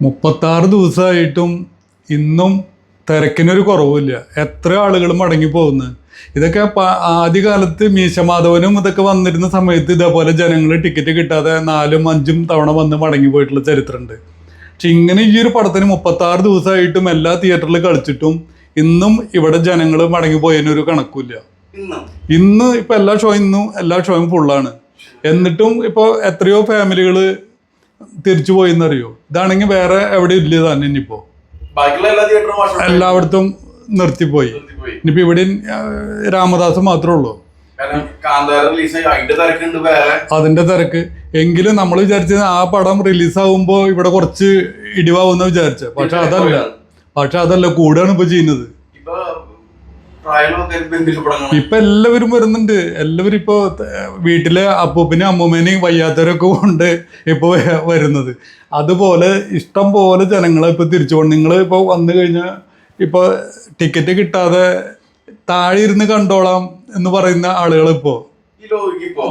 മുപ്പത്താറ് ദിവസമായിട്ടും ഇന്നും തിരക്കിനൊരു കുറവില്ല എത്ര ആളുകൾ മടങ്ങി പോകുന്നത് ഇതൊക്കെ ആദ്യകാലത്ത് മീശമാധവനും ഇതൊക്കെ വന്നിരുന്ന സമയത്ത് ഇതേപോലെ ജനങ്ങൾ ടിക്കറ്റ് കിട്ടാതെ നാലും അഞ്ചും തവണ വന്ന് മടങ്ങി പോയിട്ടുള്ള ചരിത്രമുണ്ട്. പക്ഷെ ഇങ്ങനെ ഈ ഒരു പടത്തിന് മുപ്പത്താറ് ദിവസമായിട്ടും എല്ലാ തിയേറ്ററിൽ കളിച്ചിട്ടും ഇന്നും ഇവിടെ ജനങ്ങൾ മടങ്ങി പോയതിനൊരു കണക്കില്ല ഇന്നും. ഇന്ന് ഇപ്പം എല്ലാ ഷോയും ഇന്നും എല്ലാ ഷോയും ഫുള്ളാണ് എന്നിട്ടും ഇപ്പോൾ എത്രയോ ഫാമിലികൾ തിരിച്ചു പോയിന്നറിയോ? ഇതാണെങ്കിൽ വേറെ എവിടെ ഇല്ല തന്നെ ഇനിയിപ്പോ എല്ലായിടത്തും നിർത്തിപ്പോയി. പോയി ഇനിയിപ്പോ ഇവിടെ രാമദാസ് മാത്രമേ ഉള്ളൂ. അതിന്റെ തിരക്ക്. എങ്കിലും നമ്മൾ വിചാരിച്ചത് ആ പടം റിലീസ് ആകുമ്പോൾ ഇവിടെ കുറച്ച് ഇടിവാകുന്ന വിചാരിച്ച പക്ഷെ അതല്ല. പക്ഷെ അതല്ല. കൂടെയാണ് ഇപ്പൊ ചെയ്യുന്നത്. ഇപ്പൊ എല്ലാവരും വരുന്നുണ്ട്. എല്ലാവരും ഇപ്പൊ വീട്ടിലെ അപ്പൂപ്പിനെയും അമ്മൂമ്മേനെയും വയ്യാത്തവരൊക്കെ കൊണ്ട് ഇപ്പൊ വരുന്നത്. അതുപോലെ ഇഷ്ടം പോലെ ജനങ്ങളെ ഇപ്പൊ തിരിച്ചു കൊണ്ട് നിങ്ങൾ ഇപ്പൊ വന്നു കഴിഞ്ഞാൽ ഇപ്പൊ ടിക്കറ്റ് കിട്ടാതെ താഴെ ഇരുന്ന് കണ്ടോളാം എന്ന് പറയുന്ന ആളുകൾ ഇപ്പൊ.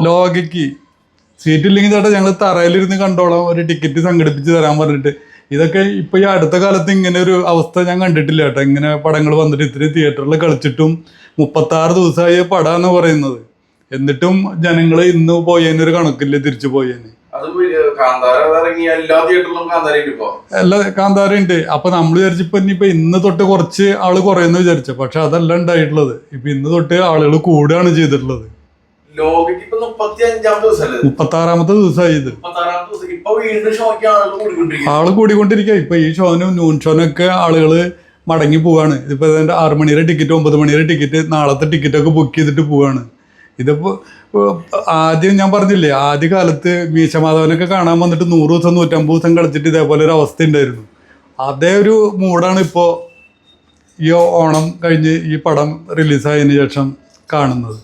ലോകയ്ക്ക് സീറ്റ് ഇല്ലെങ്കിൽ ചേട്ടാ ഞങ്ങൾ തറയിലിരുന്ന് കണ്ടോളാം. ഒരു ടിക്കറ്റ് സംഘടിപ്പിച്ച് തരാൻ പറഞ്ഞിട്ട്. ഇതൊക്കെ ഇപ്പൊ ഈ അടുത്ത കാലത്ത് ഇങ്ങനെ ഒരു അവസ്ഥ ഞാൻ കണ്ടിട്ടില്ല കേട്ടോ. ഇങ്ങനെ പടങ്ങൾ വന്നിട്ട് ഇത്രയും തിയേറ്ററിൽ കളിച്ചിട്ടും മുപ്പത്താറ് ദിവസമായ എന്ന് പറയുന്നത്. എന്നിട്ടും ജനങ്ങൾ ഇന്ന് പോയതിനൊരു കണക്കില്ല തിരിച്ചു പോയതിന് എല്ലാ കാന്താര ഉണ്ട് അപ്പൊ നമ്മൾ വിചാരിച്ചപ്പോ ഇനിയിപ്പോ ഇന്ന് തൊട്ട് കുറച്ച് ആൾ കുറയുന്നു വിചാരിച്ചു. പക്ഷെ അതല്ല ഉണ്ടായിട്ടുള്ളത്. ഇപ്പൊ ഇന്ന് തൊട്ട് ആളുകൾ കൂടുകയാണ് ചെയ്തിട്ടുള്ളത്. മുപ്പത്തി ദിവസമായി ഇത്. ആൾ കൂടിക്കൊണ്ടിരിക്കുക ഇപ്പൊ ഈ ഷോനും നൂൺ ഷോനൊക്കെ ആളുകൾ മടങ്ങി പോവാണ്. ഇതിപ്പോ ഇതിന്റെ ആറ് മണിയുടെ ടിക്കറ്റ് ഒമ്പത് മണിയുടെ ടിക്കറ്റ് നാളത്തെ ടിക്കറ്റ് ഒക്കെ ബുക്ക് ചെയ്തിട്ട് പോവാണ്. ഇതിപ്പോ ആദ്യം ഞാൻ പറഞ്ഞില്ലേ ആദ്യ കാലത്ത് മീശമാധവനൊക്കെ കാണാൻ വന്നിട്ട് നൂറ് ദിവസം നൂറ്റമ്പത് ദിവസം കളിച്ചിട്ട് ഇതേപോലെ ഒരു അവസ്ഥ ഉണ്ടായിരുന്നു അതേ ഒരു മൂഡാണ് ഇപ്പോ ഈ ഓണം കഴിഞ്ഞ് ഈ പടം റിലീസായതിനു ശേഷം കാണുന്നത്.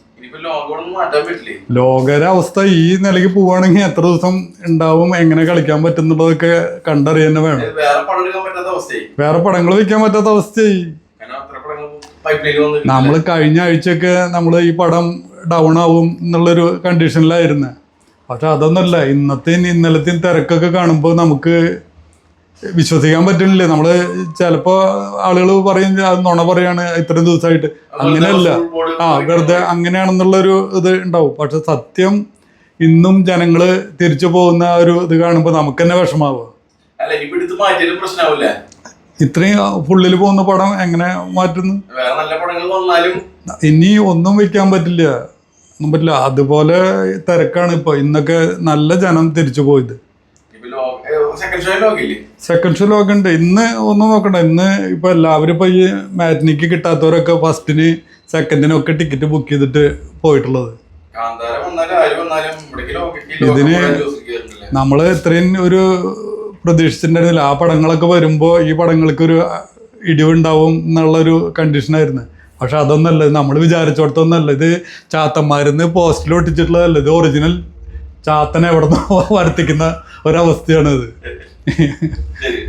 ഇനിയിപ്പോ ലോകമൊന്നും മാറ്റാൻ പറ്റില്ലേ? ലോകര അവസ്ഥ ഈ നിലയ്ക്ക് പോവാണെങ്കിൽ എത്ര ദിവസം ഉണ്ടാവും എങ്ങനെ കളിക്കാൻ പറ്റുന്നുള്ളതൊക്കെ കണ്ടറിയാൻ വേണം. വേറെ പടങ്ങൾ വെക്കാൻ പറ്റാത്ത അവസ്ഥയായി. നമ്മൾ കഴിഞ്ഞ ആഴ്ചയൊക്കെ നമ്മൾ ഈ പടം ഡൗൺ ആവും എന്നുള്ളൊരു കണ്ടീഷനിലായിരുന്നു പക്ഷെ അതൊന്നുമല്ല ഇന്നത്തെയും ഇന്നലത്തെയും തിരക്കൊക്കെ കാണുമ്പോൾ നമുക്ക് വിശ്വസിക്കാൻ പറ്റുന്നില്ല. നമ്മൾ ചിലപ്പോ ആളുകൾ പറയും നുണ പറയാണ് ഇത്രയും ദിവസമായിട്ട് അങ്ങനെയല്ല. ആ വെറുതെ അങ്ങനെയാണെന്നുള്ളൊരു ഇത് ഉണ്ടാവും. പക്ഷെ സത്യം ഇന്നും ജനങ്ങൾ തിരിച്ചു പോകുന്ന ഒരു ഇത് കാണുമ്പോൾ നമുക്ക് തന്നെ വിഷമാവുക പ്രശ്നമാവില്ല ഇത്രയും ഫുള്ളിൽ പോകുന്ന പടം എങ്ങനെ മാറ്റുന്നു? ഇനി ഒന്നും വെക്കാൻ പറ്റില്ല. ഒന്നും പറ്റില്ല. അതുപോലെ തിരക്കാണ് ഇപ്പൊ. ഇന്നൊക്കെ നല്ല ജനം തിരിച്ചു പോയത്. സെക്കൻഡ് ഷോ ലോകില്ലേ സെക്കൻഡ് ഷോ ലോകം ഉണ്ട് ഇന്ന് ഒന്നും നോക്കണ്ട. ഇന്ന് ഇപ്പൊ എല്ലാവരും ഇപ്പൊ ഈ മാറ്റിനിക്ക് കിട്ടാത്തവരൊക്കെ ഫസ്റ്റിന് സെക്കൻഡിനൊക്കെ ടിക്കറ്റ് ബുക്ക് ചെയ്തിട്ട് പോയിട്ടുള്ളത്. ഇതിന് നമ്മൾ നമ്മൾ ഇത്രയും ഒരു പ്രതീക്ഷിച്ചിട്ടുണ്ടായിരുന്നില്ല. ആ പടങ്ങളൊക്കെ വരുമ്പോൾ ഈ പടങ്ങൾക്ക് ഒരു ഇടിവുണ്ടാവും എന്നുള്ളൊരു കണ്ടീഷനായിരുന്നു പക്ഷെ അതൊന്നല്ല നമ്മൾ വിചാരിച്ചോടത്തൊന്നല്ല. ഇത് ചാത്തന്മാരിന്ന് പോസ്റ്റിൽ ഒട്ടിച്ചിട്ടുള്ളതല്ല. ഇത് ഒറിജിനൽ ചാത്തനെ എവിടെ നിന്ന് വർത്തിക്കുന്ന ഒരവസ്ഥയാണ് ഇത് ശരി.